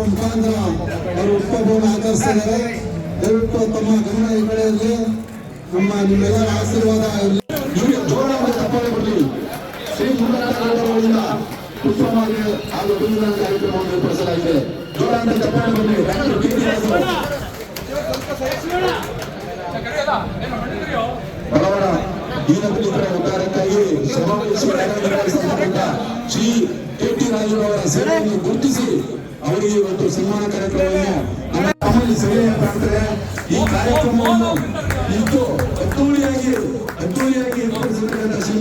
ಮುಖಾಂತರ ಅವರು ಉತ್ಪನ್ನ ಆಚರಿಸಿದ್ದಾರೆ ದಯವಿಟ್ಟು ತಮ್ಮ ಗಮನ ಈ ಕಡೆಯಲ್ಲಿ ನಮ್ಮ ನಿಮ್ಮೆಲ್ಲರ ಆಶೀರ್ವಾದ ಜೋರಾಗಿ ತಪ್ಪದೆ ಕೊಡಿ ಶ್ರೀ ಮುರುಘಾನಗರದಿಂದ ಪುಷ್ಪಮಾಲೆ ಹಾಗೂ ಬಡವರ ದೀನದಲಿತರ ಉದ್ಧಾರಕ್ಕಾಗಿ ಶ್ರಮವಹಿಸಿ ಕಾರ್ಯನಿರ್ವಹಿಸತಕ್ಕಂಥ ಶ್ರೀ ಕೆ. ಟಿ. ರಾಜುರವರ ಸೇವೆಯನ್ನು ಗುರುತಿಸಿ ಅವರಿಗೆ ಇವತ್ತು ಸನ್ಮಾನ ಕಾರ್ಯಕ್ರಮವನ್ನು ನಮ್ಮ ತಮ್ಮಲ್ಲಿ ಸೇವೆ ಮಾಡ್ತಾರೆ ಈ ಕಾರ್ಯಕ್ರಮವನ್ನು ಇದ್ದು ಅದ್ದೂರಿಯಾಗಿ ಅದ್ದೂರಿಯಾಗಿ ಶ್ರೀ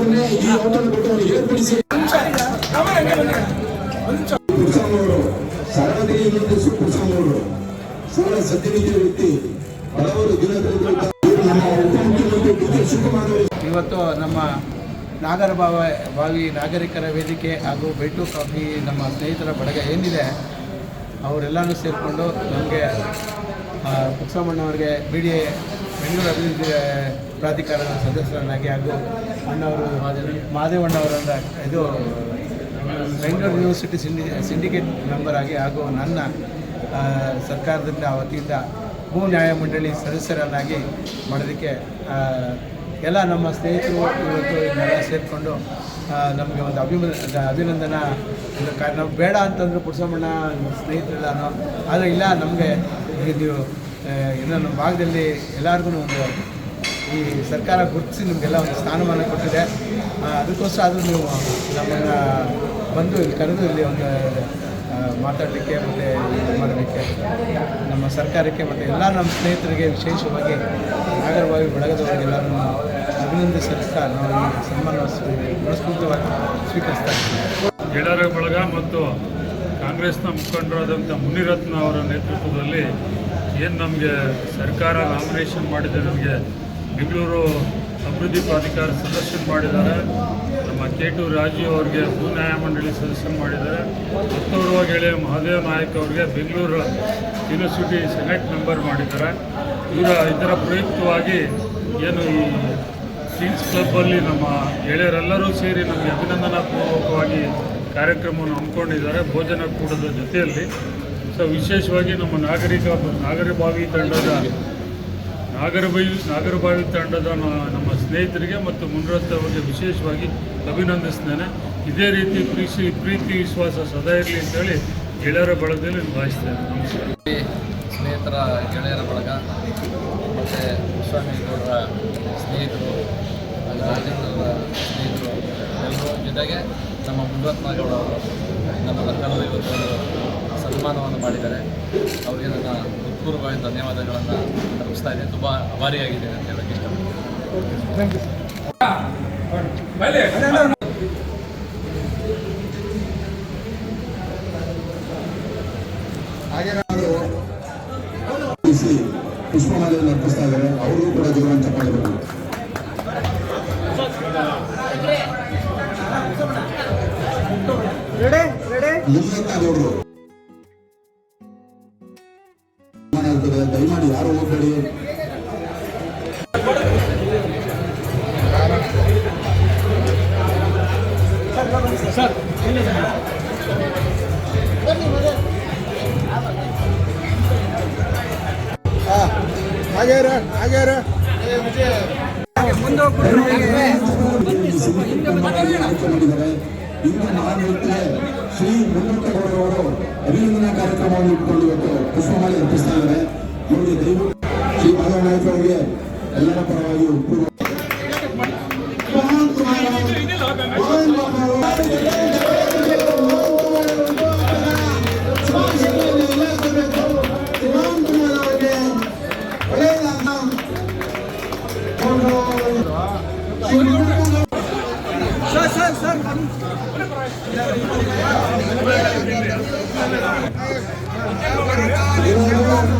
ಕಾರ್ಯಕ್ಕೋಸ್ಕರನೇ ಈ ಅವಕಾಶ ಏರ್ಪಡಿಸಿ ದಿನದಲ್ಲಿರುವ ನಮ್ಮ ನಾಗರ ಭಾವಿ ಇವತ್ತು ಬಾವಿ ನಾಗರಿಕರ ವೇದಿಕೆ ಹಾಗೂ ಬೆಟ್ಟು ಕಾಫಿ ನಮ್ಮ ಸ್ನೇಹಿತರ ಬಳಗ ಏನಿದೆ ಅವರೆಲ್ಲರೂ ಸೇರಿಕೊಂಡು ನಮಗೆ ಕುಕ್ಸಮ್ಮಣ್ಣವ್ರಿಗೆ ಬಿ ಡಿ ಬೆಂಗಳೂರು ಅಭಿವೃದ್ಧಿ ಪ್ರಾಧಿಕಾರದ ಸದಸ್ಯರನ್ನಾಗಿ ಹಾಗೂ ಅಣ್ಣವರು ಮಾದೇವಣ್ಣವರನ್ನ ಇದು ಬೆಂಗಳೂರು ಯೂನಿವರ್ಸಿಟಿ ಸಿಂಡಿ, ಸಿಂಡಿಕೇಟ್ ಮೆಂಬರ್ ಆಗಿ ಹಾಗೂ ನನ್ನ ಸರ್ಕಾರದಿಂದ ವತಿಯಿಂದ ಭೂ ನ್ಯಾಯ ಮಂಡಳಿ ಸದಸ್ಯರನ್ನಾಗಿ ಮಾಡೋದಕ್ಕೆ ಎಲ್ಲ ನಮ್ಮ ಸ್ನೇಹಿತರು ಇವತ್ತು ಇದನ್ನೆಲ್ಲ ಸೇರಿಕೊಂಡು ನಮಗೆ ಒಂದು ಅಭಿಮ ಅಭಿನಂದನ, ಒಂದು ನಾವು ಬೇಡ ಅಂತಂದ್ರೆ ಪುರುಷಮ್ಮಣ್ಣ ಸ್ನೇಹಿತರೆಲ್ಲ ಆದರೆ ಇಲ್ಲ ನಮಗೆ ಇದು ಆ, ಇನ್ನು ನಮ್ಮ ಭಾಗದಲ್ಲಿ ಎಲ್ಲರಿಗೂ ಒಂದು ಈ ಸರ್ಕಾರ ಗುರುತಿಸಿ ನಿಮಗೆಲ್ಲ ಒಂದು ಸ್ಥಾನಮಾನ ಕೊಟ್ಟಿದೆ. ಅದಕ್ಕೋಸ್ಕರ ಆದರೂ ನೀವು ನಮ್ಮನ್ನು ಬಂದು ಇಲ್ಲಿ ಕರೆದು ಇಲ್ಲಿ ಒಂದು ಮಾತಾಡಲಿಕ್ಕೆ ಮತ್ತು ಮಾಡಲಿಕ್ಕೆ ನಮ್ಮ ಸರ್ಕಾರಕ್ಕೆ ಮತ್ತು ಎಲ್ಲ ನಮ್ಮ ಸ್ನೇಹಿತರಿಗೆ ವಿಶೇಷವಾಗಿ ನಾಗರವಾಗಿ ಬಳಗದವರಿಗೆಲ್ಲರನ್ನು ಅಭಿನಂದನೆ ಸಲ್ಲಿಸ್ತಾ ನಾವು ಈ ಸನ್ಮಾನ ಮನಸ್ಫೂರ್ತವಾಗಿ ಸ್ವೀಕರಿಸ್ತಾ ಇದ್ದೀವಿ. ಗೆಳೆಯರ ಬಳಗ ಮತ್ತು ಕಾಂಗ್ರೆಸ್ನ ಮುಖಂಡರಾದಂಥ ಮುನಿರತ್ನ ಅವರ ನೇತೃತ್ವದಲ್ಲಿ ಏನು ನಮಗೆ ಸರ್ಕಾರ ನಾಮಿನೇಷನ್ ಮಾಡಿದೆ ನಮಗೆ ಬೆಂಗಳೂರು ಅಭಿವೃದ್ಧಿ ಪ್ರಾಧಿಕಾರ ಸದಸ್ಯರು ಮಾಡಿದ್ದಾರೆ. ನಮ್ಮ ಕೆ ಟು ರಾಜು ಅವ್ರಿಗೆ ಭೂ ನ್ಯಾಯ ಮಂಡಳಿ ಸದಸ್ಯರು ಮಾಡಿದ್ದಾರೆ. ಮತ್ತೋರ್ವ ಗೆಳೆಯ ಮಹಾದೇವ ನಾಯಕ್ ಅವ್ರಿಗೆ ಬೆಂಗಳೂರು ಯೂನಿವರ್ಸಿಟಿ ಸೆನೆಟ್ ಮೆಂಬರ್ ಮಾಡಿದ್ದಾರೆ. ಇವರ ಇದರ ಪ್ರಯುಕ್ತವಾಗಿ ಏನು ಈ ಸೀನ್ಸ್ ಕ್ಲಬ್ಬಲ್ಲಿ ನಮ್ಮ ಗೆಳೆಯರೆಲ್ಲರೂ ಸೇರಿ ನಮಗೆ ಅಭಿನಂದನಾ ಪೂರ್ವಕವಾಗಿ ಕಾರ್ಯಕ್ರಮವನ್ನು ಹಮ್ಮಿಕೊಂಡಿದ್ದಾರೆ. ಭೋಜನ ಕೂಡದ ಜೊತೆಯಲ್ಲಿ ಸೊ ವಿಶೇಷವಾಗಿ ನಮ್ಮ ನಾಗರಿಕ ನಾಗರಭಾವಿ ತಂಡದ ನಾಗರಬಾವಿ ನಾಗರಭಾವಿ ತಂಡದ ನಮ್ಮ ಸ್ನೇಹಿತರಿಗೆ ಮತ್ತು ಮುನ್ರತ್ತವರಿಗೆ ವಿಶೇಷವಾಗಿ ಅಭಿನಂದಿಸ್ತೇನೆ ಇದೇ ರೀತಿ ಪ್ರೀತಿ ಪ್ರೀತಿ, ವಿಶ್ವಾಸ ಸದಾ ಇರಲಿ ಅಂತೇಳಿ ಗೆಳೆಯರ ಬಳಗದಲ್ಲಿ ಭಾವಿಸ್ತೇನೆ. ನಮಸ್ಕಾರ. ಸ್ನೇಹಿತರ ಗೆಳೆಯರ ಬಳಗ, ಮತ್ತು ಸ್ವಾಮಿಗೌಡರ ಸ್ನೇಹಿತರು ರಾಜೇಂದ್ರ ಸ್ನೇಹಿತರು, ಎಲ್ಲರೂ ಜೊತೆಗೆ ನಮ್ಮ ಮುನ್ರತ್ನಗೌಡ ಅವರು ನಮ್ಮ ಕನ್ನಡ ಸನ್ಮಾನವನ್ನು ಮಾಡಿದ್ದಾರೆ. ಅವರಿಗೆ ನನ್ನ ಹೃತ್ಪೂರ್ವಕವಾಗಿ ಧನ್ಯವಾದಗಳನ್ನು ಅರ್ಪಿಸ್ತಾ ಇದ್ದೇನೆ. ತುಂಬ ಅಭಾರಿಯಾಗಿದ್ದೇನೆ ಅಂತ ಹೇಳಕ್ಕೆ ಇಷ್ಟಪಡ್ತೀನಿ. ತಿಳಿಸಿ ಪುಷ್ಪಮಾಲೆಯನ್ನು ಅರ್ಪಿಸ್ತಾ ಇದ್ದಾರೆ ಅವರಿಗೂ ಕೂಡ ಜೀವನ ಚಪ್ಪಾಳಿಗಳು ರೆಡಿ ರೆಡಿ ಹೋಗಬೇಡಿ ಮಾಡಿದ್ದಾರೆ ಇಂದು ಮಹಾನ್ವಿತ್ರೆ ಶ್ರೀ ಮುನ್ನಟ್ಟಗೌಡರವರು ಅಭಿನಂದನಾ ಕಾರ್ಯಕ್ರಮವನ್ನು ಇಟ್ಕೊಂಡು ಇವತ್ತು ಪುಷ್ಪಮಾಲೆ ಅರ್ಪಿಸ್ತಾ ಇದ್ದಾರೆ. ಇವರಿಗೆ ದಯವಿಟ್ಟು ಶ್ರೀ ಮಾಧವ ನಾಯಕ್ ಅವರಿಗೆ ಎಲ್ಲರ ಪರವಾಗಿ ಪೂರ್ವ ಮಹಾನ್ ಕುಮಾರ ಮಹಾನ್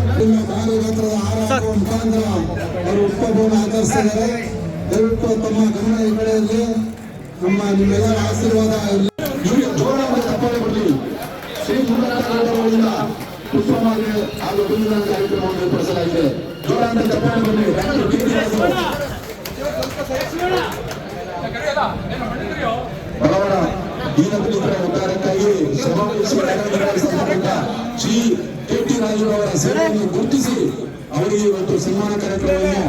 ಗಾತ್ರದ ಆರಾಟ ಮುಖಾಂತರ ಅವರು ಉತ್ಪನ್ನ ಆಚರಿಸಿದ್ದಾರೆ ದಯವಿಟ್ಟು ತಮ್ಮ ಗಮನ ಈ ನಮ್ಮ ನಿಮ್ಮೆಲ್ಲರ ಆಶೀರ್ವಾದ ಬರಲಿ ಶ್ರೀ ಮುರುಘಾನಗರದಿಂದ ಉತ್ತಮವಾಗಿ ಹಾಗೂ ಗುಂಡಿನ ಕಾರ್ಯಕ್ರಮವನ್ನು ಏರ್ಪಡಿಸಲಾಗಿದೆ ಜೋರಾದ ತಪ್ಪಾಳೆ ಬರಲಿ ಡಾಕ್ಟರ್ ಕೆ ಟಿ ರಾಜು ಬಡವರ ದೀನದಲಿತರ ಉದ್ಧಾರಕ್ಕಾಗಿ ಸಂಬಂಧ ಶ್ರೀ ಕೆ ಟಿ ರಾಜು ಅವರ ಸೇವೆಯನ್ನು ಗುರುತಿಸಿ ಅವರಿಗೆ ಇವತ್ತು ಸನ್ಮಾನ ಕಾರ್ಯಕ್ರಮವನ್ನು